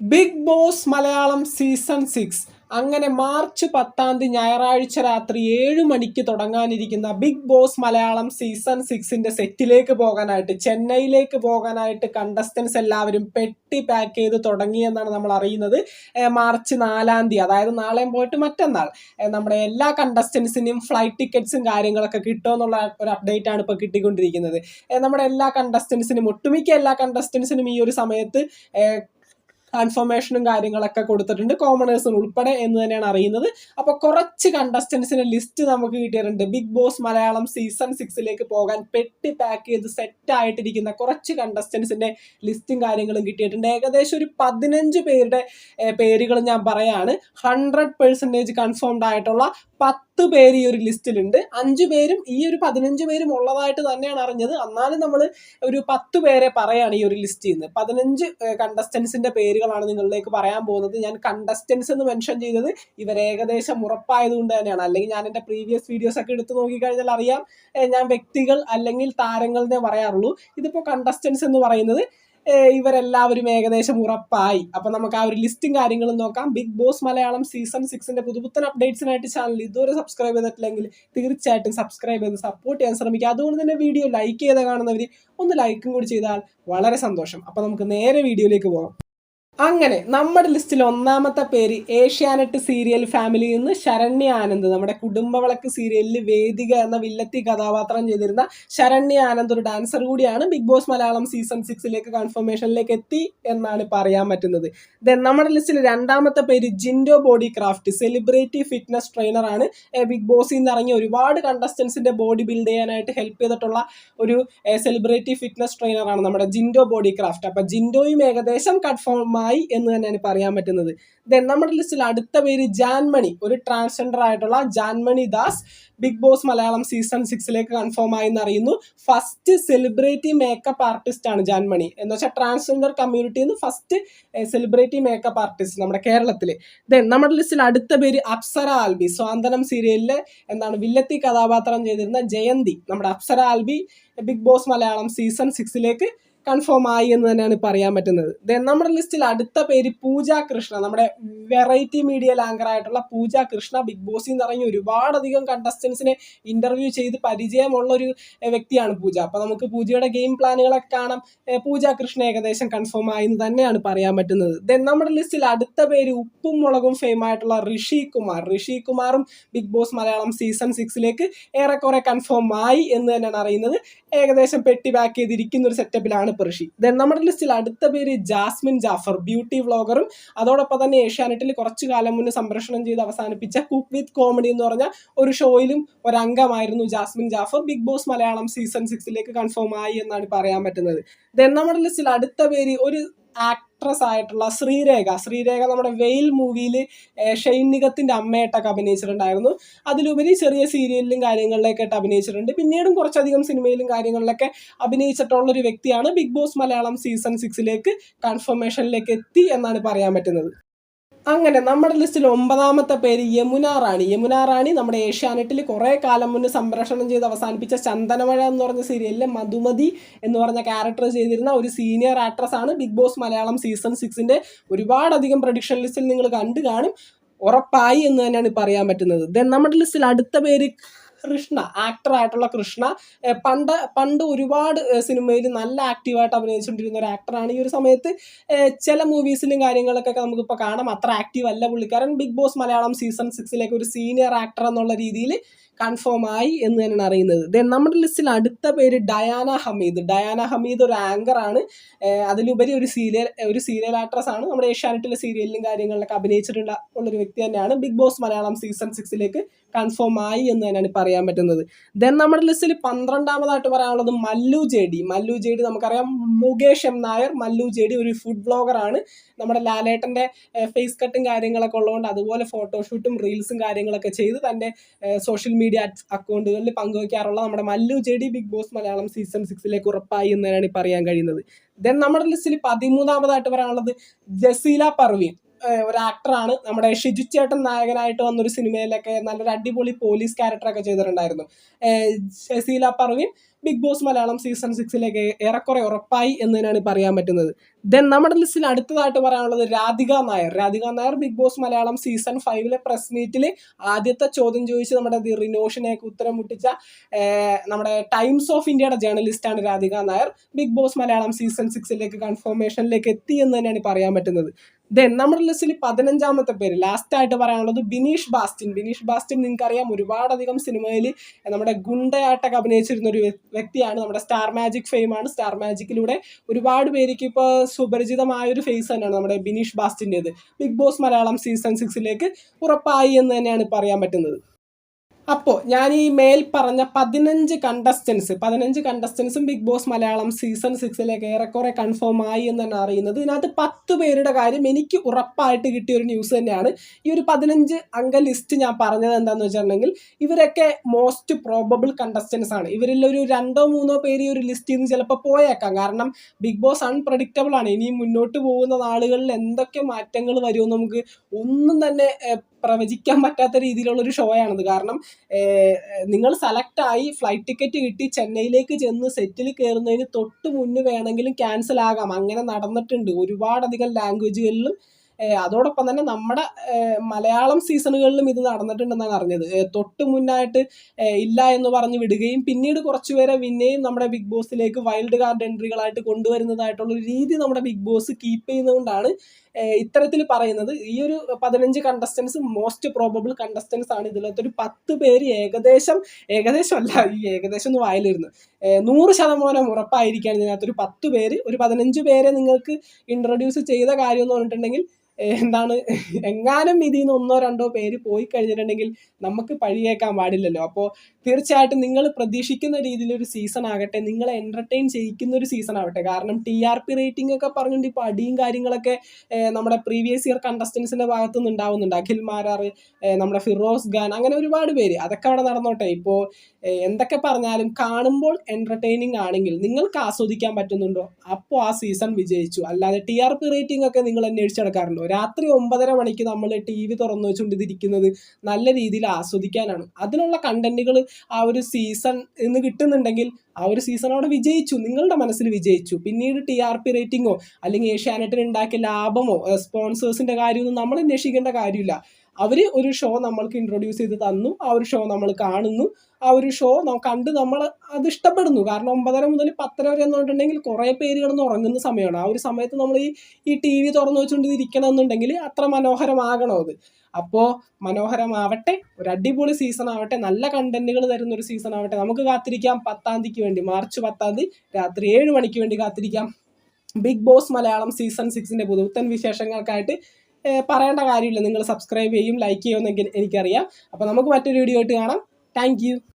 Big Boss Malayalam season six. അങ്ങനെ March പത്താം തീയതി ഞായറാഴ്ച രാത്രി ഏഴ് മണിക്ക് തുടങ്ങാനിരിക്കുന്ന ബിഗ് ബോസ് മലയാളം സീസൺ സിക്സിന്റെ സെറ്റിലേക്ക് പോകാനായിട്ട് ചെന്നൈയിലേക്ക് പോകാനായിട്ട് കണ്ടസ്റ്റൻസ് എല്ലാവരും പെട്ടി പാക്ക് ചെയ്ത് തുടങ്ങിയെന്നാണ് നമ്മൾ അറിയുന്നത്. മാർച്ച് നാലാം തീയതി അതായത് നാളെയും പോയിട്ട് മറ്റന്നാൾ. നമ്മുടെ എല്ലാ കണ്ടസ്റ്റൻസിനും ഫ്ലൈറ്റ് ടിക്കറ്റ്സും കാര്യങ്ങളൊക്കെ കിട്ടുമെന്നുള്ള ഒരു അപ്ഡേറ്റ് ആണ് ഇപ്പോൾ കിട്ടിക്കൊണ്ടിരിക്കുന്നത്. നമ്മുടെ എല്ലാ കണ്ടസ്റ്റൻസിനും ഒട്ടുമിക്ക എല്ലാ കണ്ടസ്റ്റൻസിനും ഈ ഒരു സമയത്ത് കൺഫർമേഷനും കാര്യങ്ങളൊക്കെ കൊടുത്തിട്ടുണ്ട്. കോമണേഴ്സിന് ഉൾപ്പെടെ എന്ന് തന്നെയാണ് അറിയുന്നത്. അപ്പോൾ കുറച്ച് കണ്ടസ്റ്റൻസിന് ലിസ്റ്റ് നമുക്ക് കിട്ടിയിട്ടുണ്ട്. ബിഗ് ബോസ് മലയാളം സീസൺ സിക്സിലേക്ക് പോകാൻ പെട്ടി പാക്ക് ചെയ്ത് സെറ്റ് ആയിട്ടിരിക്കുന്ന കുറച്ച് കണ്ടസ്റ്റൻസിന്റെ ലിസ്റ്റും കാര്യങ്ങളും കിട്ടിയിട്ടുണ്ട്. ഏകദേശം ഒരു പതിനഞ്ച് പേരുടെ പേരുകൾ ഞാൻ പറയാണ്. ഹൺഡ്രഡ് പെർസെന്റേജ് കൺഫേംഡ് ആയിട്ടുള്ള പത്ത് പേര് ഈ ഒരു ലിസ്റ്റിലുണ്ട്. അഞ്ച് പേരും ഈ ഒരു പതിനഞ്ച് പേരും ഉള്ളതായിട്ട് തന്നെയാണ് അറിഞ്ഞത്. എന്നാലും നമ്മൾ ഒരു പത്ത് പേരെ പറയാണ് ഈ ഒരു ലിസ്റ്റിൽ നിന്ന് പതിനഞ്ച് കണ്ടസ്റ്റൻസിന്റെ പേരുകളാണ് നിങ്ങളിലേക്ക് പറയാൻ പോകുന്നത്. ഞാൻ കണ്ടസ്റ്റൻസ് എന്ന് മെൻഷൻ ചെയ്തത് ഇവർ ഏകദേശം ഉറപ്പായതുകൊണ്ട് തന്നെയാണ്. അല്ലെങ്കിൽ ഞാൻ എന്റെ പ്രീവിയസ് വീഡിയോസ് ഒക്കെ എടുത്തു നോക്കിക്കഴിഞ്ഞാൽ അറിയാം. ഞാൻ വ്യക്തികൾ അല്ലെങ്കിൽ താരങ്ങളെന്നേ പറയാറുള്ളൂ. ഇതിപ്പോൾ കണ്ടസ്റ്റൻസ് എന്ന് പറയുന്നത് ഇവരെല്ലാവരും ഏകദേശം ഉറപ്പായി. അപ്പൊ നമുക്ക് ആ ഒരു ലിസ്റ്റും കാര്യങ്ങളും നോക്കാം. ബിഗ് ബോസ് മലയാളം സീസൺ സിക്സിന്റെ പുതുപുത്തൻ അപ്ഡേറ്റ്സിനായിട്ട് ചാനൽ ഇതുവരെ സബ്സ്ക്രൈബ് ചെയ്തിട്ടില്ലെങ്കിൽ തീർച്ചയായിട്ടും സബ്സ്ക്രൈബ് ചെയ്ത് സപ്പോർട്ട് ചെയ്യാൻ ശ്രമിക്കുക. അതുകൊണ്ട് തന്നെ വീഡിയോ ലൈക്ക് ചെയ്ത് കാണുന്നവർ ഒന്ന് ലൈക്കും കൂടി ചെയ്താൽ വളരെ സന്തോഷം. അപ്പൊ നമുക്ക് നേരെ വീഡിയോയിലേക്ക് പോകാം. അങ്ങനെ നമ്മുടെ ലിസ്റ്റിൽ ഒന്നാമത്തെ പേര് ഏഷ്യാനെറ്റ് സീരിയൽ ഫാമിലിയിൽ നിന്ന് ശരണ്യ ആനന്ദ്. നമ്മുടെ കുടുംബവിളക്ക് സീരിയലിൽ വേദിക എന്ന വില്ലത്തി കഥാപാത്രം ചെയ്തിരുന്ന ശരണ്യ ആനന്ദ് ഒരു ഡാൻസർ കൂടിയാണ്. ബിഗ് ബോസ് മലയാളം സീസൺ സിക്സിലേക്ക് കൺഫർമേഷനിലേക്ക് എത്തി എന്നാണ് പറയാൻ പറ്റുന്നത്. ദെൻ നമ്മുടെ ലിസ്റ്റിൽ രണ്ടാമത്തെ പേര് Jinto body craft celebrity fitness ട്രെയിനറാണ് big ബോസിൽ നിന്ന് ഇറങ്ങിയ ഒരുപാട് കണ്ടസ്റ്റൻസിന്റെ ബോഡി ബിൽഡ് ചെയ്യാനായിട്ട് ഹെൽപ്പ് ചെയ്തിട്ടുള്ള ഒരു സെലിബ്രിറ്റി ഫിറ്റ്നസ് ട്രെയിനറാണ് നമ്മുടെ ജിൻഡോ ബോഡി ക്രാഫ്റ്റ് അപ്പൊ ജിൻഡോയും ഏകദേശം കൺഫേം ആയി എന്ന് തന്നെയാണ് പറയാൻ പറ്റുന്നത്. ദെൻ നമ്മുടെ ലിസ്റ്റിൽ അടുത്ത പേര് ജാൻമണി. ഒരു ട്രാൻസ്ജെൻഡർ ആയിട്ടുള്ള Janmoni Das Big Boss Malayalam season സിക്സിലേക്ക് confirm ആയി എന്ന് അറിയുന്നു. ഫസ്റ്റ് സെലിബ്രിറ്റി മേക്കപ്പ് ആർട്ടിസ്റ്റ് ആണ് ജാൻമണി. എന്ന് വെച്ചാൽ ട്രാൻസ്ജെൻഡർ കമ്മ്യൂണിറ്റിയിൽ നിന്ന് ഫസ്റ്റ് സെലിബ്രിറ്റി മേക്കപ്പ് ആർട്ടിസ്റ്റ് നമ്മുടെ കേരളത്തിൽ ദെൻ നമ്മുടെ ലിസ്റ്റിൽ അടുത്ത പേര് അപ്സര ആൽബി. സ്വാന്തനം സീരിയലിലെ എന്താണ് വില്ലത്തി കഥാപാത്രം ചെയ്തിരുന്ന ജയന്തി. നമ്മുടെ Apsara Alby Big Boss Malayalam season സിക്സിലേക്ക് confirm ആയി എന്ന് തന്നെയാണ് പറയാൻ പറ്റുന്നത്. ദെൻ നമ്മുടെ ലിസ്റ്റിൽ അടുത്ത പേര് പൂജ കൃഷ്ണ. നമ്മുടെ വെറൈറ്റി മീഡിയ ലാങ്കർ ആയിട്ടുള്ള പൂജ കൃഷ്ണ ബിഗ് ബോസിൽ നിന്ന് ഇറങ്ങി ഒരുപാടധികം കണ്ടസ്റ്റൻസിനെ ഇന്റർവ്യൂ ചെയ്ത് പരിചയമുള്ള ഒരു വ്യക്തിയാണ് പൂജ. അപ്പൊ നമുക്ക് പൂജയുടെ ഗെയിം പ്ലാനുകളൊക്കെ കാണാം. പൂജ കൃഷ്ണ ഏകദേശം കൺഫേം ആയി എന്ന് തന്നെയാണ് പറയാൻ പറ്റുന്നത്. ദെൻ നമ്മുടെ ലിസ്റ്റിൽ അടുത്ത പേര് ഉപ്പും മുളകും ഫെയിം ആയിട്ടുള്ള ഋഷി കുമാർ. ഋഷി കുമാറും ബിഗ് ബോസ് മലയാളം സീസൺ സിക്സിലേക്ക് ഏറെക്കുറെ കൺഫേം ആയി എന്ന് തന്നെയാണ് അറിയുന്നത്. ഏകദേശം പെട്ടി പാക്ക് ചെയ്തിരിക്കുന്ന ഒരു സെറ്റപ്പിലാണ് ഋഷി. ദെൻ നമ്മുടെ ലിസ്റ്റിൽ അടുത്ത പേര് ജാസ്മിൻ ജാഫർ ബ്യൂട്ടി വ്ളോഗറും അതോടൊപ്പം തന്നെ ഏഷ്യാനെറ്റിൽ കുറച്ചു കാലം മുന്നേ സംപ്രേഷണം ചെയ്ത് അവസാനിപ്പിച്ച കുക്ക് വിത്ത് കോമഡി എന്ന് പറഞ്ഞ ഒരു ഷോയിലും ഒരംഗമായിരുന്നു Jasmine Jaffar. Big Boss Malayalam season സിക്സിലേക്ക് confirm ആയി എന്നാണ് പറയാൻ പറ്റുന്നത്. ദെൻ നമ്മുടെ ലിസ്റ്റിൽ അടുത്ത പേര് ഒരു ആക്ട്രസ് ആയിട്ടുള്ള ശ്രീരേഖ. ശ്രീരേഖ നമ്മുടെ വെയിൽ മൂവിയിൽ ഷെയ്ൻ നിഗത്തിന്റെ അമ്മയായിട്ടൊക്കെ അഭിനയിച്ചിട്ടുണ്ടായിരുന്നു. അതിലുപരി ചെറിയ സീരിയലിലും കാര്യങ്ങളിലേക്കായിട്ട് അഭിനയിച്ചിട്ടുണ്ട്. പിന്നീടും കുറച്ചധികം സിനിമയിലും കാര്യങ്ങളിലൊക്കെ അഭിനയിച്ചിട്ടുള്ള ഒരു വ്യക്തിയാണ് ബിഗ് ബോസ് മലയാളം സീസൺ സിക്സിലേക്ക് കൺഫർമേഷനിലേക്ക് എത്തി എന്നാണ് പറയാൻ പറ്റുന്നത്. അങ്ങനെ നമ്മുടെ ലിസ്റ്റിൽ ഒമ്പതാമത്തെ പേര് യമുന റാണി. യമുന റാണി നമ്മുടെ ഏഷ്യാനെറ്റിൽ കുറേ കാലം മുന്നേ സംപ്രേഷണം ചെയ്ത് അവസാനിപ്പിച്ച ചന്ദനമഴ എന്ന് പറഞ്ഞ സീരിയലിൽ മധുമതി എന്ന് പറഞ്ഞ ക്യാരക്ടർ ചെയ്തിരുന്ന ഒരു സീനിയർ ആക്ട്രസ് ആണ് ബിഗ് ബോസ് മലയാളം സീസൺ സിക്സിന്റെ ഒരുപാടധികം പ്രഡിക്ഷൻ ലിസ്റ്റിൽ നിങ്ങൾ കണ്ടു കാണും. ഉറപ്പായി എന്ന് തന്നെയാണ് പറയാൻ പറ്റുന്നത്. ദെൻ നമ്മുടെ ലിസ്റ്റിൽ അടുത്ത പേര് കൃഷ്ണ ആക്ടർ ആയിട്ടുള്ള കൃഷ്ണ. പണ്ട് പണ്ട് ഒരുപാട് സിനിമയിൽ നല്ല ആക്റ്റീവായിട്ട് അഭിനയിച്ചുകൊണ്ടിരുന്ന ഒരു ആക്ടറാണ് ഈ ഒരു സമയത്ത്. ചില മൂവീസിലും കാര്യങ്ങളൊക്കെ നമുക്കിപ്പോൾ കാണാം. അത്ര ആക്റ്റീവ് അല്ല പുള്ളിക്കാരൻ. ബിഗ് ബോസ് മലയാളം സീസൺ സിക്സിലേക്ക് ഒരു സീനിയർ ആക്ടർ എന്നുള്ള രീതിയിൽ കൺഫേം ആയി എന്ന് തന്നെയാണ് അറിയുന്നത്. ദെൻ നമ്മുടെ ലിസ്റ്റിൽ അടുത്ത പേര് ഡയാന ഹമീദ്. ഡയാന ഹമീദ് ഒരു ആങ്കർ ആണ്. അതിലുപരി ഒരു സീരിയൽ ഒരു സീരിയൽ ആക്ട്രസ് ആണ്. നമ്മുടെ ഏഷ്യാനെറ്റിലെ സീരിയലിലും കാര്യങ്ങളിലൊക്കെ അഭിനയിച്ചിട്ടുള്ള ഉള്ളൊരു വ്യക്തി തന്നെയാണ്. ബിഗ് ബോസ് മലയാളം സീസൺ സിക്സിലേക്ക് കൺഫേം ആയി എന്ന് തന്നെയാണ് പറയാൻ പറ്റുന്നത്. ദെൻ നമ്മുടെ ലിസ്റ്റിൽ പന്ത്രണ്ടാമതായിട്ട് പറയാനുള്ളത് Mallu J D Mallu J D നമുക്കറിയാം Mukesh M Nair. Mallu J D ഒരു ഫുഡ് ബ്ലോഗറാണ് നമ്മുടെ ലാലേട്ടന്റെ ഫേസ് കട്ടും കാര്യങ്ങളൊക്കെ ഉള്ളതുകൊണ്ട് അതുപോലെ ഫോട്ടോഷൂട്ടും റീൽസും കാര്യങ്ങളൊക്കെ ചെയ്ത് തന്റെ സോഷ്യൽ മീഡിയ അക്കൗണ്ടുകളിൽ പങ്കുവയ്ക്കാറുള്ള നമ്മുടെ മല്ലു ചെടി ബിഗ് ബോസ് മലയാളം സീസൺ സിക്സിലേക്ക് ഉറപ്പായി എന്ന് തന്നെയാണ് പറയാൻ കഴിയുന്നത്. ദെൻ നമ്മുടെ ലിസ്റ്റിൽ പതിമൂന്നാമതായിട്ട് പറയാനുള്ളത് ജസീല പർവീൻ ഒരു ആക്ടറാണ് നമ്മുടെ ഷിജു ചേട്ടൻ നായകനായിട്ട് വന്നൊരു സിനിമയിലൊക്കെ നല്ലൊരു അടിപൊളി പോലീസ് ക്യാരക്ടറൊക്കെ ചെയ്തിട്ടുണ്ടായിരുന്നു. Shaseela Parveen Big Boss Malayalam season സിക്സിലേക്ക് ഏറെക്കുറെ ഉറപ്പായി എന്ന് തന്നെയാണ് പറയാൻ പറ്റുന്നത്. ദെൻ നമ്മുടെ ലിസ്റ്റിൽ അടുത്തതായിട്ട് പറയാനുള്ളത് Radhika Nair. Radhika Nair Big Boss Malayalam season ഫൈവിലെ press മീറ്റിൽ ആദ്യത്തെ ചോദ്യം ചോദിച്ച് നമ്മുടെ ദി റിനോഷനെയൊക്കെ ഉത്തരം മുട്ടിച്ച നമ്മുടെ ടൈംസ് ഓഫ് ഇന്ത്യയുടെ ജേർണലിസ്റ്റാണ് Radhika Nair. Big Boss Malayalam season സിക്സിലേക്ക് കൺഫർമേഷനിലേക്ക് എത്തി എന്ന് തന്നെയാണ് പറയാൻ പറ്റുന്നത്. ദെൻ നമ്മുടെ ലിസ്റ്റിൽ പതിനഞ്ചാമത്തെ പേര് ലാസ്റ്റ് ആയിട്ട് പറയാനുള്ളത് ബിനീഷ് ബാസ്റ്റിൻ. ബിനീഷ് ബാസ്റ്റിൻ നിങ്ങൾക്കറിയാം ഒരുപാടധികം സിനിമയിൽ നമ്മുടെ ഗുണ്ടയാട്ടൊക്കെ അഭിനയിച്ചിരുന്ന ഒരു വ്യക്തിയാണ്. നമ്മുടെ സ്റ്റാർ മാജിക് ഫെയിം ആണ്. സ്റ്റാർ മാജിക്കിലൂടെ ഒരുപാട് പേർക്ക് ഇപ്പോൾ സുപരിചിതമായ ഒരു ഫേസ് തന്നെയാണ് നമ്മുടെ ബിനീഷ് ബാസ്റ്റിന്റെത്. ബിഗ് ബോസ് മലയാളം സീസൺ സിക്സിലേക്ക് ഉറപ്പായി എന്ന് തന്നെയാണ് പറയാൻ പറ്റുന്നത്. അപ്പോൾ ഞാൻ ഈ മേൽ പറഞ്ഞ പതിനഞ്ച് കണ്ടസ്റ്റൻസ് പതിനഞ്ച് കണ്ടസ്റ്റൻസും ബിഗ് ബോസ് മലയാളം സീസൺ സിക്സിലേക്ക് ഏറെക്കുറെ കൺഫേം ആയി എന്ന് തന്നെ അറിയുന്നത്. ഇതിനകത്ത് പത്ത് പേരുടെ കാര്യം എനിക്ക് ഉറപ്പായിട്ട് കിട്ടിയ ഒരു ന്യൂസ് തന്നെയാണ്. ഈ ഒരു പതിനഞ്ച് അംഗ ലിസ്റ്റ് ഞാൻ പറഞ്ഞത് എന്താണെന്ന് വെച്ചിട്ടുണ്ടെങ്കിൽ ഇവരൊക്കെ മോസ്റ്റ് പ്രോബബിൾ കണ്ടസ്റ്റൻസ് ആണ്. ഇവരിൽ ഒരു രണ്ടോ മൂന്നോ പേര് ഈ ഒരു ലിസ്റ്റിൽ നിന്ന് ചിലപ്പോൾ പോയേക്കാം. കാരണം ബിഗ് ബോസ് അൺപ്രഡിക്റ്റബിൾ ആണ്. ഇനി മുന്നോട്ട് പോകുന്ന നാളുകളിൽ എന്തൊക്കെ മാറ്റങ്ങൾ വരുമെന്ന് നമുക്ക് ഒന്നും തന്നെ പ്രവചിക്കാൻ പറ്റാത്ത രീതിയിലുള്ള ഒരു ഷോ ആണിത് കാരണം നിങ്ങൾ സെലക്ട് ആയി ഫ്ലൈറ്റ് ടിക്കറ്റ് കിട്ടി ചെന്നൈയിലേക്ക് ചെന്ന് സെറ്റിൽ കയറുന്നതിന് തൊട്ട് മുന്നേ വേണമെങ്കിലും ക്യാൻസൽ ആകാം. അങ്ങനെ നടന്നിട്ടുണ്ട്. ഒരുപാടധികം ലാംഗ്വേജുകളിലും അതോടൊപ്പം തന്നെ നമ്മുടെ മലയാളം സീസണുകളിലും ഇത് നടന്നിട്ടുണ്ടെന്നാണ് അറിഞ്ഞത്. തൊട്ട് മുന്നായിട്ട് ഇല്ല എന്ന് പറഞ്ഞ് വിടുകയും പിന്നീട് കുറച്ചുപേരെ പിന്നെയും നമ്മുടെ ബിഗ് ബോസിലേക്ക് വൈൽഡ് കാർഡ് എൻട്രികളായിട്ട് കൊണ്ടുവരുന്നതായിട്ടുള്ള രീതി നമ്മുടെ ബിഗ് ബോസ് കീപ്പ് ചെയ്യുന്നതുകൊണ്ടാണ് ഇത്തരത്തിൽ പറയുന്നത്. ഈ ഒരു പതിനഞ്ച് കണ്ടസ്റ്റൻസ് മോസ്റ്റ് പ്രോബബിൾ കണ്ടസ്റ്റൻസ് ആണ് ഇതിലത്തെ ഒരു പത്ത് പേര് ഏകദേശം ഏകദേശം അല്ല ഈ ഏകദേശം ഒന്ന് വായിലിരുന്നു. നൂറ് ശതമാനം ഉറപ്പായിരിക്കുകയാണ് ഇതിനകത്തൊരു പത്ത് പേര് ഒരു പതിനഞ്ച് പേരെ നിങ്ങൾക്ക് ഇൻട്രൊഡ്യൂസ് ചെയ്ത കാര്യം എന്ന് പറഞ്ഞിട്ടുണ്ടെങ്കിൽ എന്താണ് എങ്ങാനും ഇതിൽ നിന്ന് ഒന്നോ രണ്ടോ പേര് പോയി കഴിഞ്ഞിട്ടുണ്ടെങ്കിൽ നമുക്ക് പഴിയേക്കാൻ പാടില്ലല്ലോ. അപ്പോൾ തീർച്ചയായിട്ടും നിങ്ങൾ പ്രതീക്ഷിക്കുന്ന രീതിയിലൊരു സീസൺ ആകട്ടെ നിങ്ങളെ എന്റർടൈൻ ചെയ്യിക്കുന്ന ഒരു സീസൺ ആവട്ടെ. കാരണം ടി ആർ പി റേറ്റിംഗ് ഒക്കെ പറഞ്ഞുകൊണ്ട് ഇപ്പോൾ അടിയും കാര്യങ്ങളൊക്കെ നമ്മുടെ പ്രീവിയസ് ഇയർ കണ്ടസ്റ്റൻസിന്റെ ഭാഗത്തു നിന്ന് ഉണ്ടാവുന്നുണ്ട്. അഖിൽ മാരാർ നമ്മുടെ ഫിറോസ് ഖാൻ അങ്ങനെ ഒരുപാട് പേര്. അതൊക്കെ അവിടെ നടന്നോട്ടെ. ഇപ്പോൾ എന്തൊക്കെ പറഞ്ഞാലും കാണുമ്പോൾ എന്റർടൈനിങ് ആണെങ്കിൽ നിങ്ങൾക്ക് ആസ്വദിക്കാൻ പറ്റുന്നുണ്ടോ? അപ്പോൾ ആ സീസൺ വിജയിച്ചു. അല്ലാതെ ടി ആർ പി റേറ്റിംഗ് ഒക്കെ നിങ്ങൾ അന്വേഷിച്ച് നടക്കാറുണ്ടോ രാത്രി ഒമ്പതര മണിക്ക് നമ്മൾ ടി വി തുറന്നു വെച്ചുകൊണ്ടിരിക്കുന്നത് നല്ല രീതിയിൽ ആസ്വദിക്കാനാണ്. അതിനുള്ള കണ്ടന്റുകൾ ആ ഒരു സീസൺ ഇന്ന് കിട്ടുന്നുണ്ടെങ്കിൽ ആ ഒരു സീസൺ അവിടെ വിജയിച്ചു. നിങ്ങളുടെ മനസ്സിൽ വിജയിച്ചു. പിന്നീട് ടി ആർ പി റേറ്റിങ്ങോ അല്ലെങ്കിൽ ഏഷ്യാനെറ്റിന് ഉണ്ടാക്കിയ ലാഭമോ സ്പോൺസേഴ്സിന്റെ കാര്യമൊന്നും നമ്മൾ അന്വേഷിക്കേണ്ട കാര്യമില്ല. അവർ ഒരു ഷോ നമ്മൾക്ക് ഇൻട്രൊഡ്യൂസ് ചെയ്ത് തന്നു ആ ഒരു ഷോ നമ്മൾ കാണുന്നു ആ ഒരു ഷോ കണ്ട് നമ്മൾ അത് ഇഷ്ടപ്പെടുന്നു. കാരണം ഒമ്പതര മുതൽ പത്തര വരെ എന്ന് പറഞ്ഞിട്ടുണ്ടെങ്കിൽ കുറേ പേര് കിടന്ന് ഉറങ്ങുന്ന സമയമാണ്. ആ ഒരു സമയത്ത് നമ്മൾ ഈ ഈ ടി വി തുറന്നു വെച്ചുകൊണ്ട് ഇരിക്കണം എന്നുണ്ടെങ്കിൽ അത്ര മനോഹരമാകണം അത്. അപ്പോൾ മനോഹരമാവട്ടെ ഒരു അടിപൊളി സീസൺ ആവട്ടെ നല്ല കണ്ടന്റുകൾ തരുന്ന ഒരു സീസൺ ആവട്ടെ. നമുക്ക് കാത്തിരിക്കാം പത്താം തീയതിക്ക് വേണ്ടി മാർച്ച് പത്താം തീയതി രാത്രി ഏഴ് മണിക്ക് വേണ്ടി കാത്തിരിക്കാം. ബിഗ് ബോസ് മലയാളം സീസൺ സിക്സിന്റെ പുതുത്തൻ വിശേഷങ്ങൾക്കായിട്ട് പറയേണ്ട കാര്യമില്ല. നിങ്ങൾ സബ്സ്ക്രൈബ് ചെയ്യും ലൈക്ക് ചെയ്യുമെന്നെങ്കിൽ എനിക്കറിയാം. അപ്പോൾ നമുക്ക് മറ്റൊരു വീഡിയോ ആയിട്ട് കാണാം. താങ്ക്